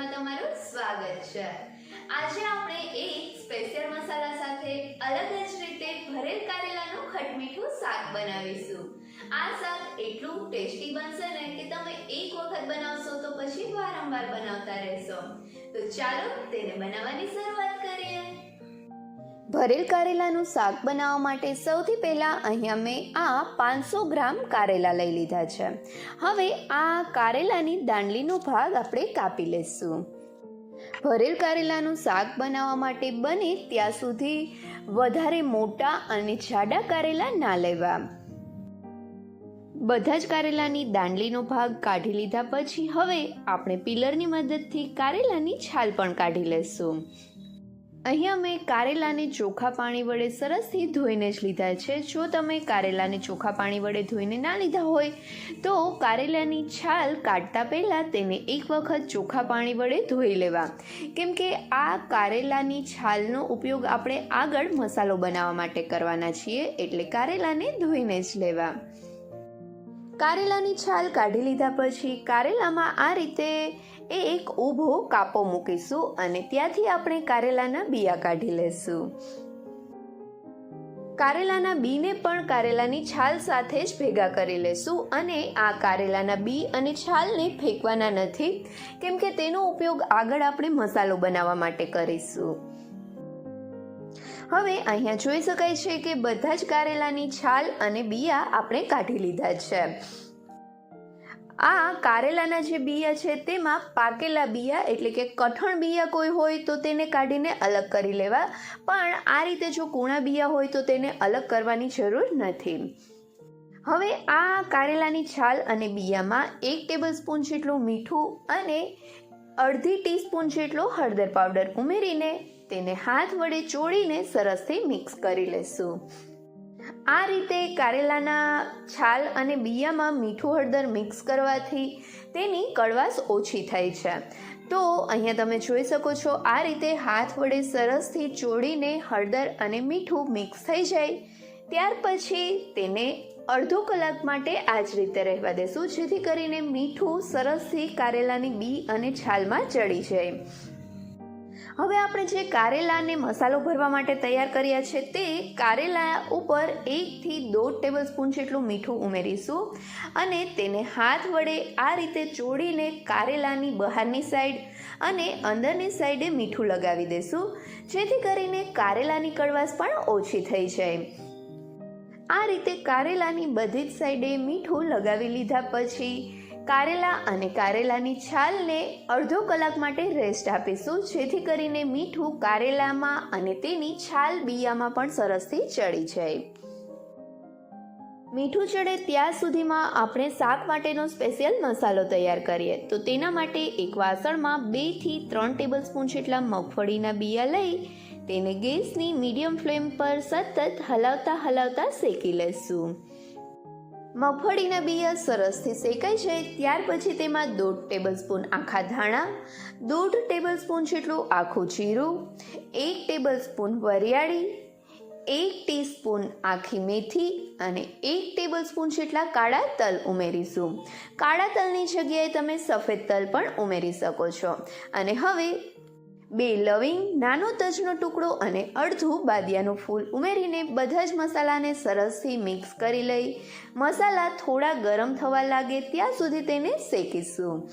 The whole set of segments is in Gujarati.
સ્ટેશનમાં તમારું સ્વાગત છે. આજે આપણે એક સ્પેશિયલ મસાલા સાથે અલગ જ રીતે ભરેલ કારેલાનું ખટમીઠું શાક બનાવીશું. આ શાક એટલું ટેસ્ટી બનશે ને કે તમે એક વખત બનાવશો તો પછી વારંવાર બનાવતા રહેશો. તો ચાલો તેને બનાવવાની શરૂઆત કરીએ. ભરેલ કારેલાનું શાક બનાવવા માટે સૌથી પહેલાં અહીંયા મેં આ પાંચસો ગ્રામ કારેલા લઈ લીધા છે. હવે આ કારેલાની દાંડલીનો ભાગ આપણે કાપી લઈશું ભરેલ કારેલાનું શાક બનાવવા માટે બને ત્યાં સુધી વધારે મોટા અને જાડા કારેલા ના લેવા. બધા જ કારેલાની દાંડલીનો ભાગ કાઢી લીધા પછી હવે આપણે પિલરની મદદથી કારેલાની છાલ પણ કાઢી લઈશું અહીંયા મેં કારેલાને ચોખા પાણી વડે સરસથી ધોઈને જ લીધા છે. જો તમે કારેલાને ચોખા પાણી વડે ધોઈને ના લીધા હોય, તો કારેલાની છાલ કાઢતા પહેલાં તેને એક વખત ચોખા પાણી વડે ધોઈ લેવા. કેમ કે આ કારેલાની છાલનો ઉપયોગ આપણે આગળ મસાલો બનાવવા માટે કરવાના છીએ, એટલે કારેલાને ધોઈને જ લેવા. કારેલાની છાલ કાઢી લીધા પછી કારેલામાં આ રીતે એ એક ઊભો કાપો મૂકીશું અને ત્યાંથી આપણે કારેલાના બીયા કાઢી લેશું. કારેલાના બીને પણ કારેલાની છાલ સાથે જ ભેગા કરી લેશું અને આ કારેલાના બી અને છાલને ફેંકવાના નથી, કેમ કે તેનો ઉપયોગ આગળ આપણે મસાલો બનાવવા માટે કરીશું. હવે અહીંયા જોઈ શકાય છે કે બધા જ કારેલાની છાલ અને બિયા આપણે કાઢી લીધા છે. આ કારેલાના જે બિયા છે તેમાં પાકેલા બિયા એટલે કે કઠણ બિયા કોઈ હોય તો તેને કાઢીને અલગ કરી લેવા. પણ આ રીતે જો કૂણા બિયા હોય તો તેને અલગ કરવાની જરૂર નથી. હવે આ કારેલાની છાલ અને બિયામાં એક ટેબલ સ્પૂન જેટલું મીઠું અને અડધી ટીસ્પૂન જેટલો હળદર પાવડર ઉમેરીને તેને હાથ વડે ચોળીને સરસથી મિક્સ કરી લેશું. આ રીતે કારેલાના છાલ અને બિયામાં મીઠું હળદર મિક્સ કરવાથી તેની કડવાશ ઓછી થાય છે. તો અહીંયા તમે જોઈ શકો છો, આ રીતે હાથ વડે સરસથી ચોળીને હળદર અને મીઠું મિક્સ થઈ જાય. ત્યાર પછી તેને અડધો કલાક માટે આ જ રીતે રહેવા દેશું, જેથી કરીને મીઠું સરસથી કારેલાની બી અને છાલમાં ચડી જાય. હવે આપણે જે કારેલાને મસાલો ભરવા માટે તૈયાર કર્યા છે તે કારેલા ઉપર એકથી દોઢ ટેબલ સ્પૂન જેટલું મીઠું ઉમેરીશું અને તેને હાથ વડે આ રીતે ચોળીને કારેલાની બહારની સાઈડ અને અંદરની સાઈડે મીઠું લગાવી દેશું, જેથી કરીને કારેલાની કડવાશ પણ ઓછી થઈ જાય. આ રીતે કારેલાની બધી જ સાઈડે મીઠું લગાવી લીધા પછી કારેલા અને કારેલાની છાલને અડધો કલાક માટે રેસ્ટ આપીશું, જેથી કરીને મીઠું કારેલામાં અને તેની છાલ બિયામાં પણ સરસથી ચડી જાય. મીઠું ચડે ત્યાં સુધીમાં આપણે શાક માટેનો સ્પેશિયલ મસાલો તૈયાર કરીએ. તો તેના માટે એક વાસણમાં બેથી ત્રણ ટેબલ સ્પૂન જેટલા મગફળીના બિયા લઈ તેને ગેસની મીડિયમ ફ્લેમ પર સતત હલાવતા હલાવતા શેકી લેશું. મગફળીના બિયા સરસથી શેકાઈ જાય ત્યાર પછી તેમાં દોઢ ટેબલ સ્પૂન આખા ધાણા, દોઢ ટેબલ સ્પૂન જેટલું આખું જીરું, એક ટેબલ સ્પૂન વરિયાળી, એક ટીસ્પૂન આખી મેથી અને એક ટેબલ સ્પૂન જેટલા કાળા તલ ઉમેરીશું. કાળા તલની જગ્યાએ તમે સફેદ તલ પણ ઉમેરી શકો છો. અને હવે બે લવિંગ, નાનો તજનો ટુકડો અને અડધું બાદિયાનું ફૂલ ઉમેરીને બધા જ મસાલાને સરસથી મિક્સ કરી લઈ. મસાલા થોડા ગરમ થવા લાગે ત્યાં સુધી તેને શેકીશું.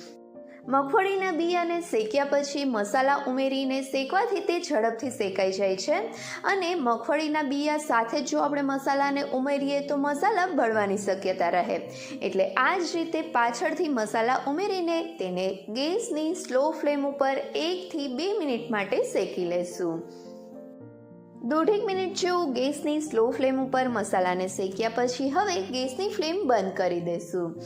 મગફળીના બિયાને શેક્યા પછી મસાલા ઉમેરીને શેકવાથી તે ઝડપથી શેકાઈ જાય છે. અને મગફળીના બિયા સાથે જો આપણે મસાલાને ઉમેરીએ તો મસાલા બળવાની શક્યતા રહે. એટલે આ જ રીતે પાછળથી મસાલા ઉમેરીને તેને ગેસની સ્લો ફ્લેમ ઉપર એકથી બે મિનિટ માટે શેકી લેશું. દોઢેક મિનિટ જેવું ગેસની સ્લો ફ્લેમ ઉપર મસાલાને શેક્યા પછી હવે ગેસની ફ્લેમ બંધ કરી દઈશું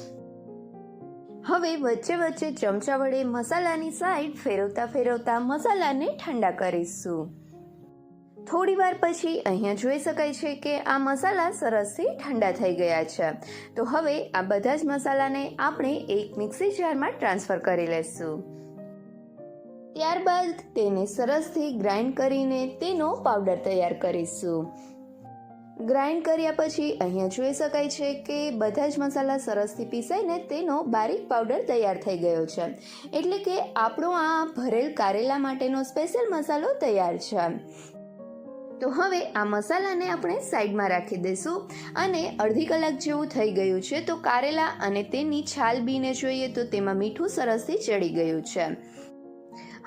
હવે વચ્ચે વચ્ચે ચમચા વડે મસાલાની સાઈડ ફેરવતા ફેરવતા મસાલાને ઠંડા કરીશું. થોડી વાર પછી અહીંયા જોઈ શકાય છે કે આ મસાલા સરસથી ઠંડા થઈ ગયા છે. તો હવે આ બધા જ મસાલાને આપણે એક મિક્સી જારમાં ટ્રાન્સફર કરી લઈશું ત્યારબાદ તેને સરસથી ગ્રાઇન્ડ કરીને તેનો પાવડર તૈયાર કરીશું. ગ્રાઇન્ડ કર્યા પછી અહીંયા જોઈ શકાય છે કે બધા જ મસાલા સરસથી પીસાઈને તેનો બારીક પાવડર તૈયાર થઈ ગયો છે. એટલે કે આપણો આ ભરેલ કારેલા માટેનો સ્પેશિયલ મસાલો તૈયાર છે. તો હવે આ મસાલાને આપણે સાઈડમાં રાખી દઈશું અને અડધી કલાક જેવું થઈ ગયું છે તો કારેલા અને તેની છાલ બીને જોઈએ તો તેમાં મીઠું સરસથી ચડી ગયું છે.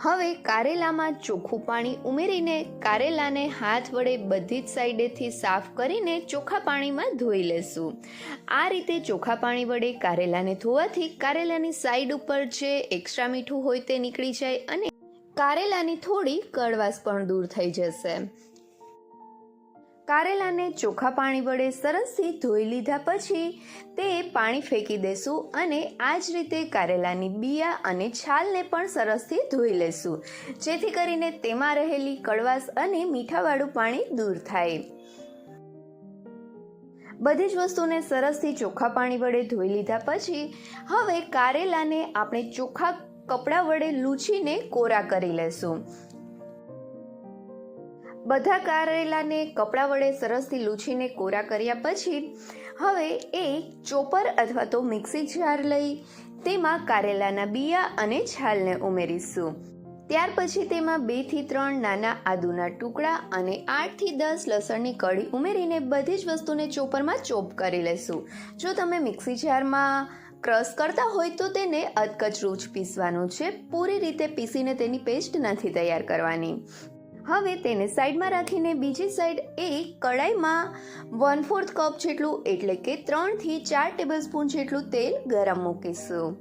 હવે કારેલામાં ચોખ્ખું પાણી ઉમેરીને કારેલાને હાથ વડે બધી જ સાઈડેથી સાફ કરીને ચોખ્ખા પાણીમાં ધોઈ લેશું. આ રીતે ચોખ્ખા પાણી વડે કારેલાને ધોવાથી કારેલાની સાઈડ ઉપર જે એક્સ્ટ્રા મીઠું હોય તે નીકળી જાય અને કારેલાની થોડી કડવાશ પણ દૂર થઈ જશે. કારેલાને ચોખ્ખા પાણી વડે સરસથી ધોઈ લીધા પછી તે પાણી ફેંકી દેશું અને આ જ રીતે કારેલાની બિયા અને છાલને પણ સરસથી ધોઈ લેશું, જેથી કરીને તેમાં રહેલી કડવાશ અને મીઠાવાળું પાણી દૂર થાય. બધી જ વસ્તુને સરસથી ચોખ્ખા પાણી વડે ધોઈ લીધા પછી હવે કારેલાને આપણે ચોખ્ખા કપડાં વડે લૂછીને કોરા કરી લેશું. બધા કારેલાને કપડાં વડે સરસથી લૂછીને કોરા કર્યા પછી હવે એક ચોપર અથવા તો મિક્સી જાર લઈ તેમાં કારેલાના બિયા અને છાલને ઉમેરીશું. ત્યાર પછી તેમાં બેથી ત્રણ નાના આદુના ટુકડા અને આઠથી દસ લસણની કળી ઉમેરીને બધી જ વસ્તુને ચોપરમાં ચોપ કરી લેશું. જો તમે મિક્સી જારમાં ક્રશ કરતા હોય તો તેને અધકચરું જ પીસવાનું છે. પૂરી રીતે પીસીને તેની પેસ્ટ નથી તૈયાર કરવાની. હવે તેને સાઈડમાં રાખીને બીજી સાઈડ એક કડાઈમાં વન ફોર્થ કપ જેટલું, એટલે કે ત્રણથી ચાર ટેબલ સ્પૂન જેટલું તેલ ગરમ મૂકીશું.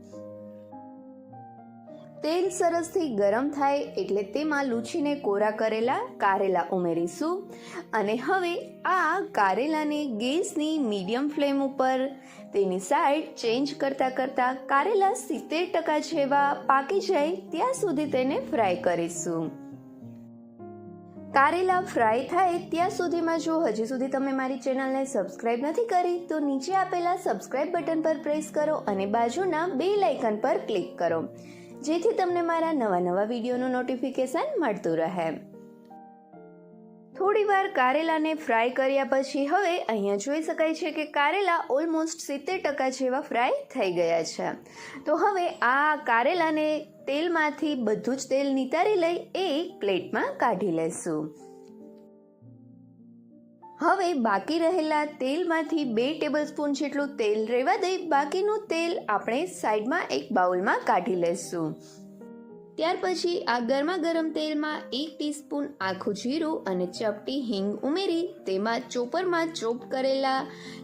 તેલ સરસથી ગરમ થાય એટલે તેમાં લૂછીને કોરા કરેલા કારેલા ઉમેરીશું. અને હવે આ કારેલાને ગેસની મીડિયમ ફ્લેમ ઉપર તેની સાઈડ ચેન્જ કરતાં કરતાં કારેલા સિત્તેર ટકા જેવા પાકી જાય ત્યાં સુધી તેને ફ્રાય કરીશું. કારેલા ફ્રાય થાય ત્યાં સુધીમાં જો હજી સુધી તમે મારી ચેનલને સબસ્ક્રાઇબ નથી કરી, તો નીચે આપેલા સબસ્ક્રાઇબ બટન પર પ્રેસ કરો અને બાજુના બે લાઇકન પર ક્લિક કરો. જેથી તમને મારા નવા નવા વિડીયોનું નોટિફિકેશન મળતું રહે. થોડી વાર કારેલાને ફ્રાય કર્યા પછી હવે અહીંયા જોઈ શકાય છે કે કારેલા ઓલમોસ્ટ સિત્તેર ટકા જેવા ફ્રાય થઈ ગયા છે. તો હવે આ કારેલાને તેલમાંથી બધું જ તેલ નિતારી લઈ એ પ્લેટમાં કાઢી લેશું. હવે બાકી રહેલા તેલમાંથી બે ટેબલ સ્પૂન જેટલું તેલ રહેવા દઈ બાકીનું તેલ આપણે સાઈડમાં એક બાઉલમાં કાઢી લેશું. ત્યાર પછી આ ગરમા ગરમ તેલમાં એક ટીસ્પૂન આખું જીરું અને ચપટી હિંગ ઉમેરી તેમાં ચોપરમાં ચોપ કરેલા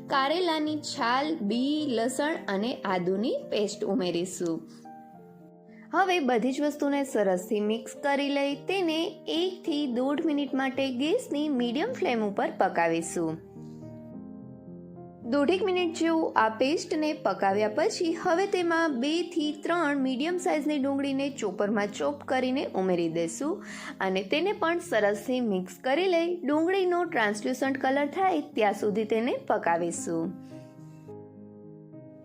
કારેલાની છાલ, બી, લસણ અને આદુની પેસ્ટ ઉમેરીશું. હવે બધી જ વસ્તુને સરસથી મિક્સ કરી લઈ તેને એકથી દોઢ મિનિટ માટે ગેસની મીડિયમ ફ્લેમ ઉપર પકાવીશું. દોઢેક મિનિટ જેવું આ પેસ્ટને પકાવ્યા પછી હવે તેમાં બેથી ત્રણ મીડિયમ સાઇઝની ડુંગળીને ચોપરમાં ચોપ કરીને ઉમેરી દઈશું અને તેને પણ સરસથી મિક્સ કરી લઈ ડુંગળીનો ટ્રાન્સલ્યુસન્ટ કલર થાય ત્યાં સુધી તેને પકાવીશું.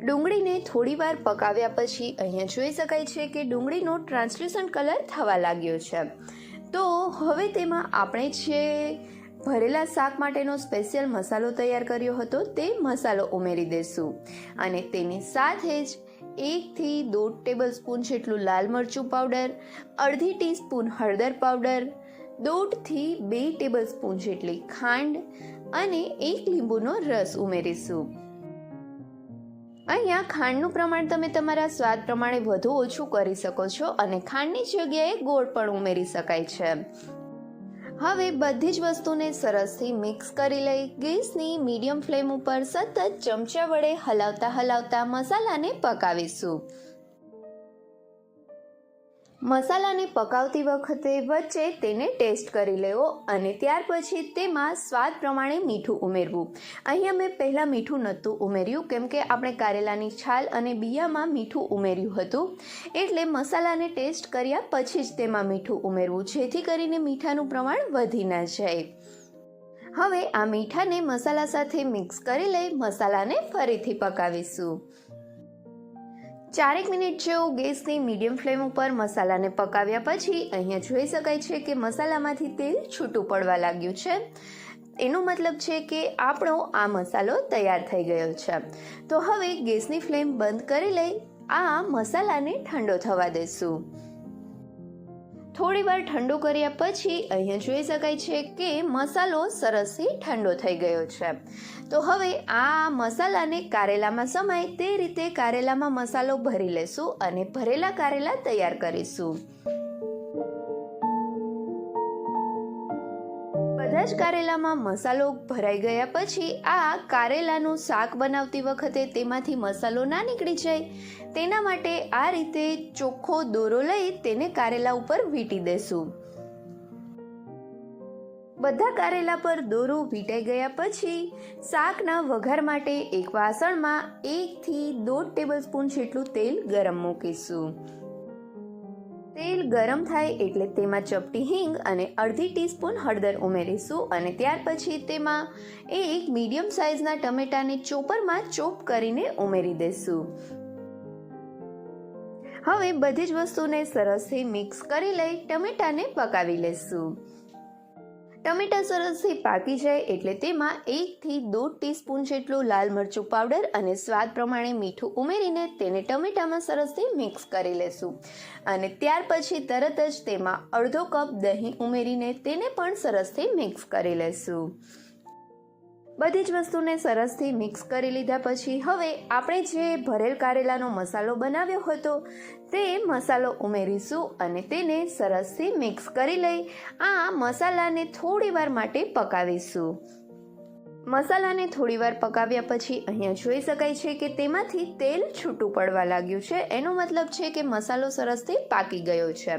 ડુંગળીને થોડી વાર પકાવ્યા પછી અહીંયા જોઈ શકાય છે કે ડુંગળીનો ટ્રાન્સલ્યુસન્ટ કલર થવા લાગ્યો છે. તો હવે તેમાં આપણે જે ભરેલા શાક માટેનો સ્પેશિયલ મસાલો તૈયાર કર્યો હતો, તે મસાલો ઉમેરી દેશું. અને તેની સાથે જ એકથી દોઢ ટેબલ સ્પૂન જેટલું લાલ મરચું પાવડર અડધી ટીસ્પૂન હળદર પાવડર દોઢથી બે ટેબલ સ્પૂન જેટલી ખાંડ અને એક લીંબુનો રસ ઉમેરીશું. અહીંયા ખાંડનું પ્રમાણ તમે તમારા સ્વાદ પ્રમાણે વધુ ઓછું કરી શકો છો અને ખાંડની જગ્યાએ ગોળ પણ ઉમેરી શકાય છે. હવે બધી જ વસ્તુને સરસથી મિક્સ કરી લઈ, ગેસની મીડિયમ ફ્લેમ ઉપર સતત ચમચા વડે હલાવતા હલાવતા મસાલાને પકાવીશું. મસાલાને પકાવતી વખતે વચ્ચે તેને ટેસ્ટ કરી લેવો અને ત્યાર પછી તેમાં સ્વાદ પ્રમાણે મીઠું ઉમેરવું. અહીંયા મેં પહેલાં મીઠું નહોતું ઉમેર્યું, કેમ કે આપણે કારેલાની છાલ અને બિયામાં મીઠું ઉમેર્યું હતું. એટલે મસાલાને ટેસ્ટ કર્યા પછી જ તેમાં મીઠું ઉમેરવું, જેથી કરીને મીઠાનું પ્રમાણ વધી ના જાય. હવે આ મીઠાને મસાલા સાથે મિક્સ કરી લઈ મસાલાને ફરીથી પકાવીશું. ચારેક મિનિટ જેવો ગેસની મીડિયમ ફ્લેમ ઉપર મસાલાને પકાવ્યા પછી અહીંયા જોઈ શકાય છે કે મસાલામાંથી તેલ છૂટું પડવા લાગ્યું છે. એનો મતલબ છે કે આપણો આ મસાલો તૈયાર થઈ ગયો છે. તો હવે ગેસની ફ્લેમ બંધ કરી લઈ આ મસાલાને ઠંડો થવા દેશું. થોડી વાર ઠંડો કર્યા પછી અહીંયા જોઈ શકાય છે કે મસાલો સરસથી ઠંડો થઈ ગયો છે. તો હવે આ મસાલાને કારેલામાં સમાય તે રીતે કારેલામાં મસાલો ભરી લેશું અને ભરેલા કારેલા તૈયાર કરીશું. બધા કારેલામાં મસાલો ભરાઈ ગયા પછી આ કારેલાનું શાક બનાવતી વખતે તેમાંથી મસાલો ના નીકળી જાય. તેના માટે આ રીતે ચોખ્ખો દોરો લઈ તેને કારેલા ઉપર વીંટી દેશું. બધા કારેલા પર દોરો વીંટાઈ ગયા પછી શાકના વઘાર માટે એક વાસણમાં એકથી દોઢ ટેબલ સ્પૂન જેટલું તેલ ગરમ મૂકીશું. તેલ ગરમ થાય એટલે તેમાં ચપટી હિંગ અને અડધી ટીસ્પૂન હળદર ઉમેરીશું અને ત્યાર પછી તેમાં એક મીડિયમ સાઇઝના ટમેટાને ચોપરમાં ચોપ કરીને ઉમેરી દઈશું હવે બધી જ વસ્તુને સરસથી મિક્સ કરી લઈ ટમેટાને પકાવી લેશું. ટમેટા સરસથી પાકી જાય એટલે તેમાં એકથી દોઢ ટીસ્પૂન જેટલું લાલ મરચું પાવડર અને સ્વાદ પ્રમાણે મીઠું ઉમેરીને તેને ટમેટામાં સરસથી મિક્સ કરી લેશું. અને ત્યાર પછી તરત જ તેમાં અડધો કપ દહીં ઉમેરીને તેને પણ સરસથી મિક્સ કરી લેશું. બધી જ વસ્તુને સરસથી મિક્સ કરી લીધા પછી હવે આપણે જે ભરેલ કારેલાનો મસાલો બનાવ્યો હતો તે મસાલો ઉમેરીશું અને તેને સરસથી મિક્સ કરી લઈ આ મસાલાને થોડી વાર માટે પકાવીશું. મસાલાને થોડીવાર પકાવ્યા પછી અહીંયા જોઈ શકાય છે કે તેમાંથી તેલ છૂટું પડવા લાગ્યું છે. એનો મતલબ છે કે મસાલો સરસથી પાકી ગયો છે.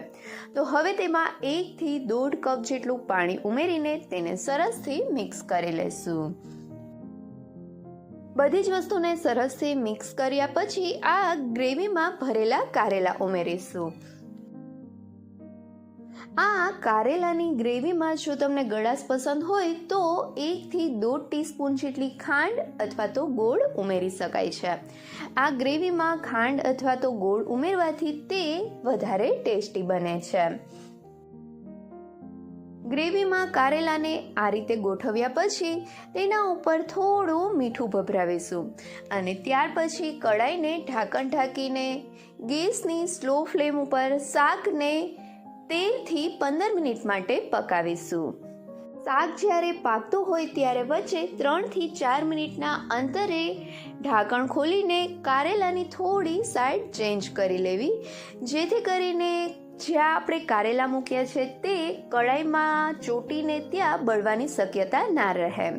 તો હવે તેમાં એકથી દોઢ કપ જેટલું પાણી ઉમેરીને તેને સરસથી મિક્સ કરી લેશું. બધી જ વસ્તુને સરસથી મિક્સ કર્યા પછી આ ગ્રેવીમાં ભરેલા કારેલા ઉમેરીશું. આ કારેલાની ગ્રેવીમાં જો તમને ગળાશ પસંદ હોય તો એકથી દોઢ ટીસ્પૂન જેટલી ખાંડ અથવા તો ગોળ ઉમેરી શકાય છે. આ ગ્રેવીમાં ખાંડ અથવા તો ગોળ ઉમેરવાથી તે વધારે ટેસ્ટી બને છે. ગ્રેવીમાં કારેલાને આ રીતે ગોઠવ્યા પછી તેના ઉપર થોડું મીઠું ભભરાવીશું અને ત્યાર પછી કડાઈને ઢાંકણ ઢાંકીને ગેસની સ્લો ફ્લેમ ઉપર શાકને તેરથી પંદર મિનિટ માટે પકાવીશું. શાક જ્યારે પાકતું હોય ત્યારે વચ્ચે ત્રણથી ચાર મિનિટના અંતરે ઢાંકણ ખોલીને કારેલાની થોડી સાઈડ ચેન્જ કરી લેવી. જેથી કરીને જ્યાં આપણે કારેલા મૂક્યા છે તે કડાઈમાં ચોટીને ત્યાં બળવાની શક્યતા ના રહે.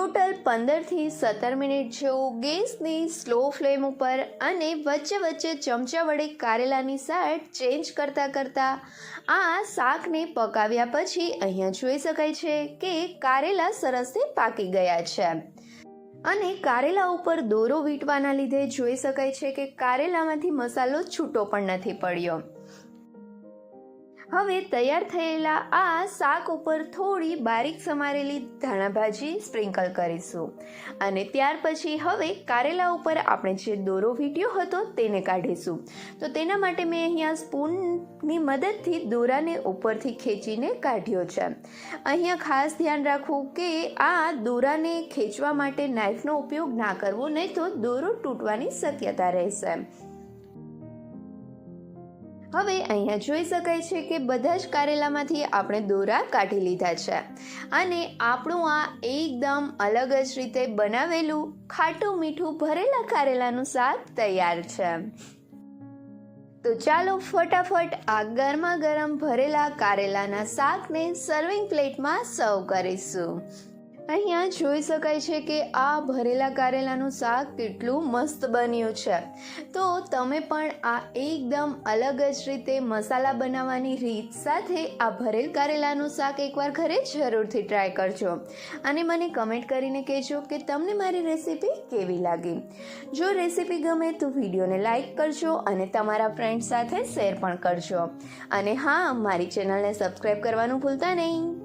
ટોટલ પંદરથી સત્તર મિનિટ જેવું ગેસની સ્લો ફ્લેમ ઉપર અને વચ્ચે વચ્ચે ચમચા વડે કારેલાની સાઈડ ચેન્જ કરતાં કરતાં આ શાકને પકાવ્યા પછી અહીંયા જોઈ શકાય છે કે કારેલા સરસથી પાકી ગયા છે. અને કારેલા ઉપર દોરો વીંટવાના લીધે જોઈ શકાય છે કે કારેલામાંથી મસાલો છૂટો પણ નથી પડ્યો. હવે તૈયાર થયેલા આ શાક ઉપર થોડી બારીક સમારેલી ધાણા ભાજી સ્પ્રિંકલ કરીશું. અને ત્યાર પછી હવે કારેલા ઉપર આપણે જે દોરો વીટ્યો હતો તેને કાઢીશું. તો તેના માટે મેં અહીંયા સ્પૂનની મદદથી દોરાને ઉપરથી ખેંચીને કાઢ્યો છે. અહીંયા ખાસ ધ્યાન રાખવું કે આ દોરાને ખેંચવા માટે નાઇફનો ઉપયોગ ના કરવો, નહીં તો દોરો તૂટવાની શક્યતા રહેશે. હવે અહીંયા જોઈ શકાય છે કે બધા જ કારેલામાંથી આપણે દોરા કાઢી લીધા છે. અને આપણું આ એકદમ અલગ જ રીતે બનાવેલું ખાટું મીઠું ભરેલા કારેલાનું શાક તૈયાર છે. તો ચાલો ફટાફટ આ ગરમા ગરમ ભરેલા કારેલાના શાકને સર્વિંગ પ્લેટમાં સર્વ કરીશું. અહીંયા જોઈ શકાય છે કે આ ભરેલા કારેલાનું શાક કેટલું મસ્ત બન્યું છે. તો તમે પણ આ એકદમ અલગ જ રીતે મસાલા બનાવવાની રીત સાથે આ ભરેલ કારેલાનું શાક એકવાર ઘરે જરૂરથી ટ્રાય કરજો. અને મને કમેન્ટ કરીને કહેજો કે તમને મારી રેસીપી કેવી લાગી. જો રેસીપી ગમે તો વિડીયોને લાઇક કરજો અને તમારા ફ્રેન્ડ સાથે શેર પણ કરજો. અને હા, મારી ચેનલને સબસ્ક્રાઈબ કરવાનું ભૂલતા નહીં.